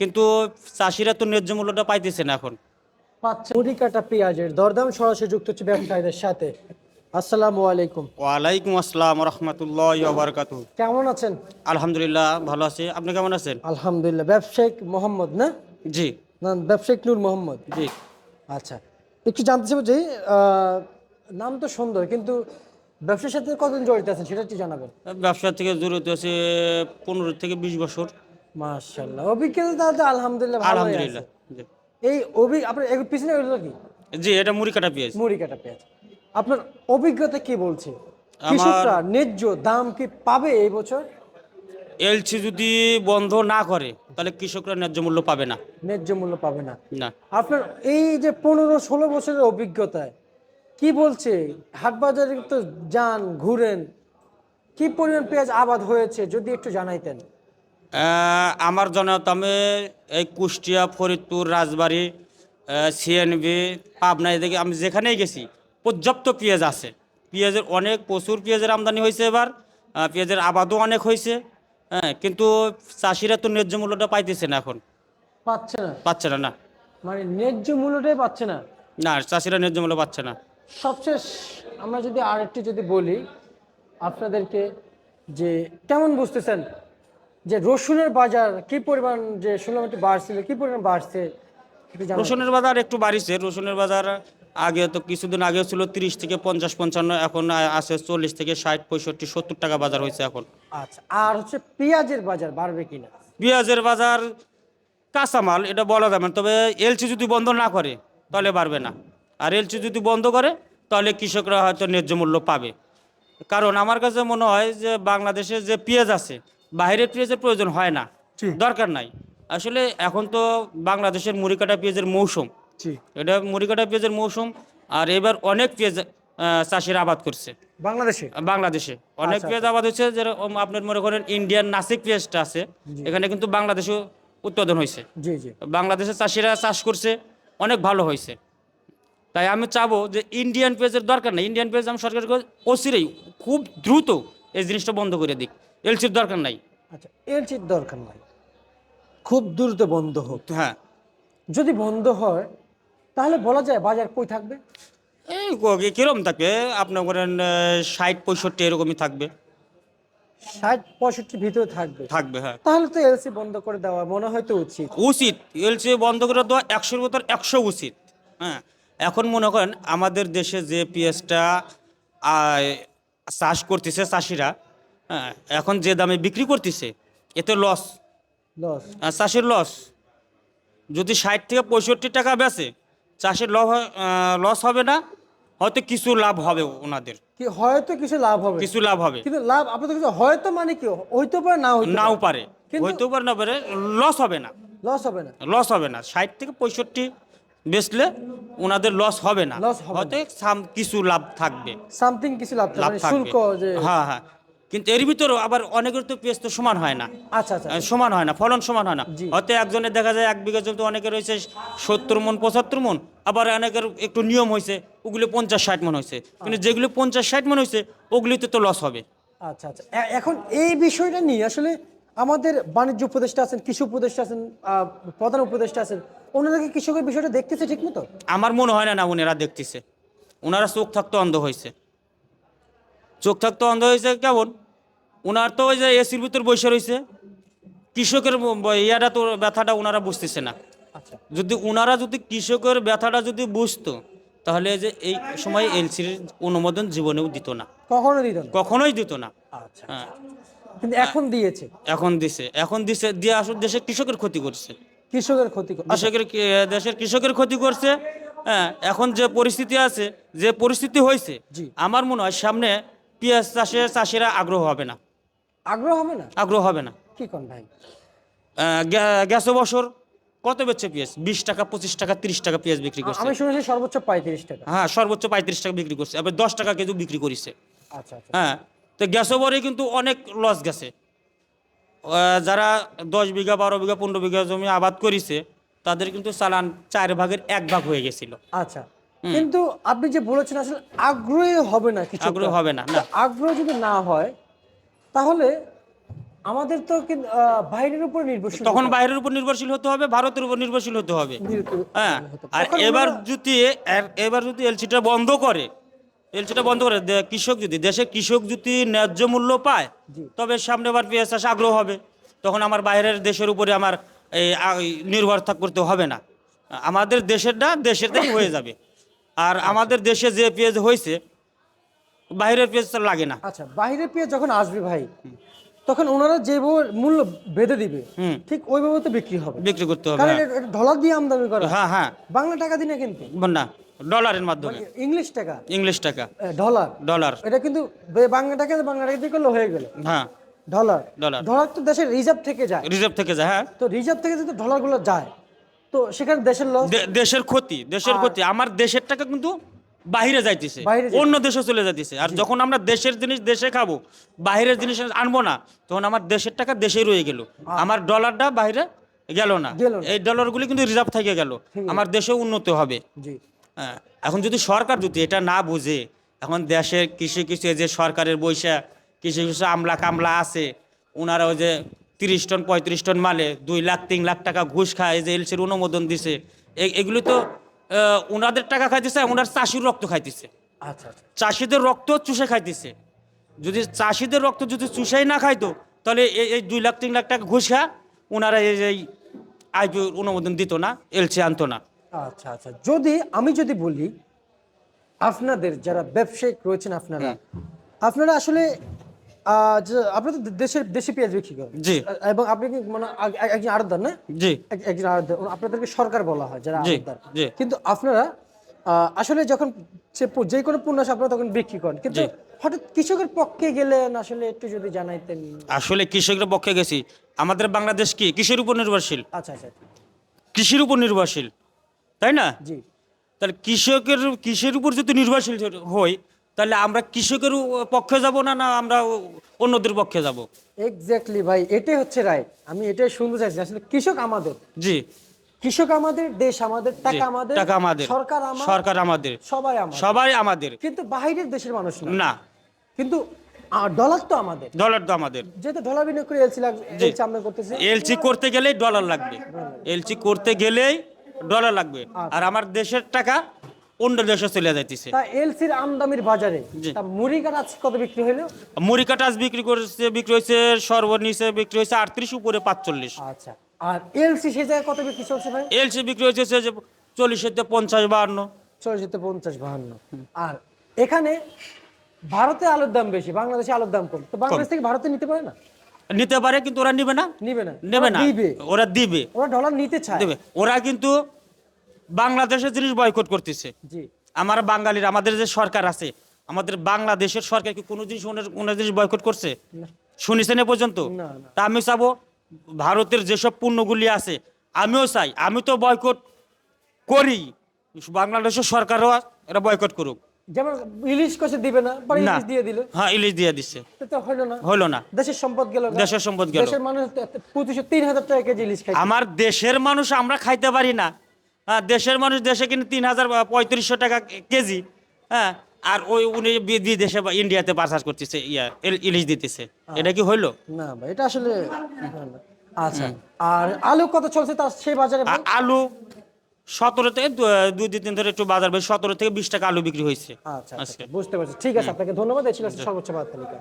কিন্তু চাষিরা তো ন্যায্য মূল্যটা পাইতেছে না এখন। পাচ্ছে মুড়ি কাটা পেঁয়াজের দরদাম সরাসরি যুক্ত হচ্ছে ব্যবসায়ীদের সাথে। আসসালামু আলাইকুম। ওয়ালাইকুম আসসালাম রহমতুল্লাহ বারকাতু কেমন আছেন? আলহামদুলিল্লাহ ভালো আছি। আপনি কেমন আছেন? আলহামদুলিল্লাহ। ব্যবসায়িক মোহাম্মদ না? জি। না ব্যবসায়িক নূর মোহাম্মদ? জি। আচ্ছা একটু জানতে চাইব যে নাম তো সুন্দর কিন্তু ব্যবসার সাথে কতদিন জড়িত আছেন সেটা একটু জানাবেন। ব্যবসার থেকে জড়িত আছে পনেরো থেকে বিশ বছর। মাশাল্লাহ অভিজ্ঞতা তাহলে আলহামদুলিল্লাহ আলহামদুলিল্লাহ। এই অভি আপনার এর পিছনে এগুলো কি? জি এটা মুড়ি কাটা পেঁয়াজ। মুড়ি কাটা পেঁয়াজ। আপনার অভিজ্ঞতা কি বলছে? কৃষকরা ন্যায্য দাম কি পাবে এই বছর? এলসি যদি বন্ধ না করে তাহলে কৃষকরা ন্যায্য মূল্য পাবে না। ন্যায্য মূল্য পাবে না। না। আপনার এই যে পনেরো ষোলো বছরের অভিজ্ঞতায় কি বলছে? হাট বাজারে তো যান ঘুরেন কি পরিমাণ পেঁয়াজ আবাদ হয়েছে যদি একটু জানাইতেন। আমার জনতমে এই কুষ্টিয়া ফরিদপুর রাজবাড়ি সিএনবি পাবনা এদিকে আমি যেখানেই গেছি পর্যাপ্ত পেঁয়াজ আছে। পেঁয়াজের অনেক প্রচুর পেঁয়াজের আমদানি হয়েছে এবার। পেঁয়াজের আবাদও অনেক হয়েছে হ্যাঁ কিন্তু চাষিরা তো ন্যায্য মূল্যটা পাইতেছে না এখন। পাচ্ছে না। পাচ্ছে না না। মানে ন্যায্য মূল্যটাই পাচ্ছে না। না চাষিরা ন্যায্য মূল্য পাচ্ছে না। সবশেষ আমরা যদি আরেকটি যদি বলি আপনাদেরকে যে কেমন বুঝতেছেন? যে রসুনের বাজার কি পরিমাণ যে শুনলাম একটু বাড়ছিল কি পরিমাণ বাড়ছে রসুনের বাজার একটু বাড়িছে। রসুনের বাজার আগে তো কিছুদিন আগে ছিল তিরিশ থেকে পঞ্চাশ পঞ্চান্ন এখন আছে চল্লিশ থেকে ষাট পঁয়ষট্টি সত্তর টাকা বাজার হয়েছে এখন। আচ্ছা আর হচ্ছে পেঁয়াজের বাজার বাড়বে কিনা পেঁয়াজের বাজার কাঁচামাল এটা বলা যাবে না তবে এলসি যদি বন্ধ না করে তাহলে বাড়বে না। আর এলসি যদি বন্ধ করে তাহলে কৃষকরা হয়তো ন্যায্য মূল্য পাবে। কারণ আমার কাছে মনে হয় যে বাংলাদেশে যে পেঁয়াজ আছে বাইরের পেঁয়াজের প্রয়োজন হয় না। দরকার নাই। আসলে এখন তো বাংলাদেশের মুড়ি কাটা পেঁয়াজের মৌসুম। এটা মুড়ি কাটা পেঁয়াজের মৌসুম আর এবার অনেক পেঁয়াজ চাষিরা আবাদ করছে। বাংলাদেশে? বাংলাদেশে। অনেক পেঁয়াজ আবাদ হচ্ছে যেরকম আপনার মনে করেন ইন্ডিয়ান নাসিক পেঁয়াজটা আছে এখানে কিন্তু বাংলাদেশে উৎপাদন হয়েছে। বাংলাদেশের চাষিরা চাষ করছে অনেক ভালো হয়েছে। তাই আমি চাবো যে ইন্ডিয়ান পেঁয়াজের দরকার নেই। ইন্ডিয়ান পেঁয়াজ আমি সরকারকে অচিরেই খুব দ্রুত এই জিনিসটা বন্ধ করে দিক। এলসির দরকার নাই। আচ্ছা এলচির দরকার নাই। খুব দ্রুত বন্ধ হোক। হ্যাঁ। যদি বন্ধ হয় তাহলে বলা যায় বাজার কই থাকবে? এই কিরম থাকবে আপনার করেন ষাট পঁয়ষট্টি এরকমই থাকবে। ষাট পঁয়ষট্টির ভিতরে থাকবে। থাকবে হ্যাঁ। তাহলে তো এলসি বন্ধ করে দেওয়া মনে হয় তো উচিত। উচিত। এলসি বন্ধ করে দেওয়া একশোর ভেতর একশো উচিত। হ্যাঁ। এখন মনে করেন আমাদের দেশে যে পেঁয়াজটা আহ, চাষ করতেছে চাষিরা এখন যে দামে বিক্রি করতেছে এতে লস লস চাষের লস যদি ষাট থেকে পঁয়ষট্টি টাকা বেচে চাষের লস লস হবে না হয়তো কিছু লাভ হবে ওনাদের। কি হয়তো কিছু লাভ হবে। কিছু লাভ হবে। কিন্তু লাভ আপনাদের কাছে হয়তো মানে কি হইতে পারে না হইতে নাও পারে? হইতেও পারে না পারে লস হবে না। লস হবে না। লস হবে না। ষাট থেকে পঁয়ষট্টি বেচলে ওনাদের লস হবে না। Loss হবে হয়তো কিছু লাভ থাকবে। সামথিং কিছু লাভ থাকবে, লাভ মানে থাকবে। শুল্ক যে হ্যাঁ হ্যাঁ। কিন্তু এর ভিতরেও আবার অনেকের তো পেঁয়াজ তো সমান হয় না। আচ্ছা আচ্ছা। সমান হয় না ফলন সমান হয় না। হয়তো একজনের দেখা যায় এক বিঘা জমিতে অনেকের রয়েছে সত্তর মন পঁচাত্তর মন আবার অনেকের একটু নিয়ম হয়েছে ওগুলো পঞ্চাশ ষাট মন হয়েছে। কিন্তু যেগুলো পঞ্চাশ ষাট মন হয়েছে ওগুলিতে তো লস হবে। আচ্ছা আচ্ছা। এখন এই বিষয়টা নিয়ে আসলে আমাদের বাণিজ্য উপদেষ্টা আছেন কৃষি উপদেষ্টা আছেন প্রধান উপদেষ্টা আছেন ওনারা কি কৃষকের বিষয়টা দেখতেছে ঠিক মতো আমার মনে হয় না না উনারা দেখতেছে। ওনারা চোখ থাকতো অন্ধ হয়েছে। চোখ থাকতো অন্ধ হয়েছে কেমন? ওনার তো ওই যে এসির ভিতর বসে রয়েছে। কৃষকের ইয়াটা তো ব্যথাটা ওনারা বুঝতেছে না। আচ্ছা। যদি ওনারা যদি কৃষকের ব্যথাটা যদি বুঝতো তাহলে এই যে এই সময় এলসির অনুমোদন জীবনেও দিত না। কখনো দিত না? কখনোই দিত না। আচ্ছা। হ্যাঁ। কিন্তু এখন দিয়েছে? এখন দিছে। এখন দিছে দিয়ে আসলে দেশের কৃষকের ক্ষতি করছে। কৃষকের ক্ষতি। আচ্ছা, কৃষকের দেশের কৃষকের ক্ষতি করছে। হ্যাঁ এখন যে পরিস্থিতি আছে যে পরিস্থিতি হয়েছে আমার মনে হয় সামনে পেঁয়াজ চাষে চাষিরা আগ্রহ হবে না। আগ্রহ হবে না? আগ্রহ হবে না। কি কোন ভাই? আহ, গে- বছর কত বেচছে পেঁয়াজ? বিশ টাকা পঁচিশ টাকা তিরিশ টাকা পেঁয়াজ বিক্রি করছে। আমি শুনেছি সর্বোচ্চ পঁয়ত্রিশ টাকা। হ্যাঁ সর্বোচ্চ পঁয়ত্রিশ টাকা বিক্রি করছে এবার দশ টাকা কেজি বিক্রি করেছে। আচ্ছা আচ্ছা। হ্যাঁ তো গ্যাস পরে কিন্তু অনেক লস গেছে। যারা দশ বিঘা বারো বিঘা পনেরো বিঘা জমি আবাদ করেছে তাদের কিন্তু চালান চার ভাগের এক ভাগ হয়ে গেছিল। আচ্ছা। কিন্তু আপনি যে বলেছেন আসলে আগ্রহী হবে না কিছু আগ্রহ হবে না, না। আগ্রহ যদি না হয় তাহলে আমাদের তো বাইরের উপর নির্ভরশীল তখন বাইরের উপর নির্ভরশীল হতে হবে ভারতের উপর নির্ভরশীল হতে হবে। হ্যাঁ আর এবার যদি এবার যদি এলসিটা বন্ধ করে এলসিটা বন্ধ করে কৃষক যদি দেশে কৃষক যদি ন্যায্য মূল্য পায় তবে সামনে আবার পেঁয়াজ চাষ আগ্রহ হবে। তখন আমার বাইরের দেশের উপরে আমার এই নির্ভর থাক করতে হবে না। আমাদের দেশেরটা দেশেরটাই হয়ে যাবে। আর আমাদের দেশে যে পেঁয়াজ হয়েছে বাইরের পেঁয়াজ তো লাগে না। আচ্ছা বাইরের পেঁয়াজ যখন আসবে ভাই তখন ওনারা যেভাবে মূল্য বেঁধে দিবে। ঠিক ওইভাবে তো বিক্রি হবে। বিক্রি করতে হবে কারণ হ্যাঁ। ডলার দিয়ে আমদানি করা। হ্যাঁ হ্যাঁ। বাংলা টাকা দিয়ে কিন্তু। না ডলারের মাধ্যমে। ইংলিশ টাকা। ইংলিশ টাকা। ডলার। ডলার। এটা কিন্তু বাংলা টাকা বাংলা টাকা দিয়ে করলে হয়ে গেল। হ্যাঁ। ডলার। ডলার। ডলার তো দেশের রিজার্ভ থেকে যায়। রিজার্ভ থেকে যায় হ্যাঁ। তো রিজার্ভ থেকে যদি ডলারগুলো যায় তো সেখানে দেশের লস দেশের ক্ষতি দেশের ক্ষতি। আমার দেশের টাকা কিন্তু বাইরে যাইতেছে অন্য দেশে চলে যাইতেছে। আর যখন আমরা দেশের জিনিস দেশে খাব বাইরের জিনিস আনব না তখন আমার দেশের টাকা দেশেই রয়ে গেল। আমার ডলারটা বাইরে গেল না। এই ডলারগুলি কিন্তু রিজার্ভ থেকে গেল। আমার দেশেও উন্নতি হবে। এখন যদি সরকার যদি এটা না বুঝে এখন দেশের কিছু কিছু যে সরকারের বৈশা কিছু কিছু আমলা কামলা আছে ওনারা ওই যে তিরিশ টন পঁয়ত্রিশ টন মালে দুই লাখ তিন লাখ টাকা ঘুষ খায় যে এলসির অনুমোদন দিছে। এগুলি তো ওনাদের টাকা খাইতেছে ওনার চাষির রক্ত খাইতেছে। আচ্ছা আচ্ছা। চাষিদের রক্ত চুষে খাইতেছে। যদি চাষিদের রক্ত যদি চুষেই না খাইতো তাহলে এই এই দুই লাখ তিন লাখ টাকা ঘুষ খা ওনারা এই আইপি অনুমোদন দিত না এলসি আনতো না। আচ্ছা আচ্ছা। যদি আমি যদি বলি আপনাদের যারা ব্যবসায়িক রয়েছেন আপনারা আপনারা আসলে তো দেশের দেশি পেঁয়াজ বিক্রি করেন। জি। এবং আপনি কি মানে একজন আড়তদার না? জি। একজন আড়তদার আপনাদেরকে সরকার বলা হয় যারা আড়তদার। কিন্তু আপনারা আসলে যখন যে কোনো পণ্য আপনারা তখন বিক্রি করেন। কিন্তু হঠাৎ কৃষকের পক্ষে গেলেন আসলে একটু যদি জানাইতেন। আসলে কৃষকের পক্ষে গেছি। আমাদের বাংলাদেশ কি? কৃষির উপর নির্ভরশীল। আচ্ছা আচ্ছা। কৃষির উপর নির্ভরশীল। তাই না? জি। তাহলে কৃষকের কৃষির উপর যদি নির্ভরশীল হই তাহলে আমরা কৃষকের পক্ষে যাব না না আমরা অন্যদের পক্ষে যাব? এক্স্যাক্টলি ভাই এটাই হচ্ছে রাইট আমি এটাই শুনতে চাইছি আসলে কৃষক আমাদের। জি। কৃষক আমাদের দেশ আমাদের টাকা আমাদের টাকা আমাদের সরকার আমার সরকার আমাদের সবাই আমাদের। সবাই আমাদের। কিন্তু বাইরের দেশের মানুষ না। কিন্তু ডলার তো আমাদের। ডলার তো আমাদের। যেহেতু ডলার বিনিয়োগ করে এলসি এলসি আমরা করতেছি। এলসি করতে গেলেই ডলার লাগবে। এলসি করতে গেলেই ডলার লাগবে। আচ্ছা। আর আমার দেশের টাকা অন্য দেশে চলে যাইতেছে। তা এলসির আমদামির বাজারে। তা মুড়ি আজ কত বিক্রি হইল? মুড়ি কাটাস বিক্রি করেছে বিক্রি হয়েছে সর্বনিচে বিক্রি হয়েছে আটত্রিশ উপরে পাঁচচল্লিশ। আচ্ছা। আর এলসি সে জায়গায় কত বিক্রি চলছে ভাই? এলসি বিক্রি হয়েছে যে চল্লিশের থেকে পঞ্চাশ বাহান্ন। চলে যেতে পঞ্চাশ বাহান্ন। আর এখানে ভারতে আলুর দাম বেশি বাংলাদেশে আলুর দাম কম। তো বাংলাদেশ থেকে ভারতে নিতে পারে না? নিতে পারে কিন্তু ওরা নিবে না? নিবে না। নেবে না। দিবে। ওরা দিবে। ওরা ডলার নিতে চায়। দেবে। ওরা কিন্তু বাংলাদেশের জিনিস বয়কট করতেছে। আমার বাঙালির আমাদের যে সরকার আছে আমাদের বাংলাদেশের সরকার কি কোনো জিনিস ওনার জিনিস বয়কট করছে? শুনেছেন এ পর্যন্ত। তা আমি চাবো ভারতের যেসব পণ্যগুলি আছে আমিও চাই আমি তো বয়কট করি। বাংলাদেশের সরকারও এটা বয়কট করুক। যেমন ইলিশ কষে দিবে না পরে ইলিশ দিয়ে দিল। হ্যাঁ ইলিশ দিয়ে দিচ্ছে। তো হলো না। হলো না। দেশের সম্পদ গেল দেশের সম্পদ গেল। দেশের মানুষ টাকা কেজি ইলিশ খাই আমার দেশের মানুষ আমরা খাইতে পারি না। হ্যাঁ দেশের মানুষ দেশে কিনে তিন হাজার পঁয়ত্রিশশো টাকা কেজি হ্যাঁ আর ওই উনি বিদেশে বা ইন্ডিয়াতে পারচার করতেছে ইয়া ইলিশ দিতেছে। এটা কি হইল? না ভাই এটা আসলে। আচ্ছা আর আলু কত চলছে তার সেই বাজারে? আলু সতেরো থেকে দুই দিন ধরে একটু বাজার বেশ সতেরো থেকে বিশ টাকা আলু বিক্রি হয়েছে। আচ্ছা আচ্ছা বুঝতে পারছি। ঠিক আছে আপনাকে ধন্যবাদ এই ছিল সর্বোচ্চ বাদ তালিকা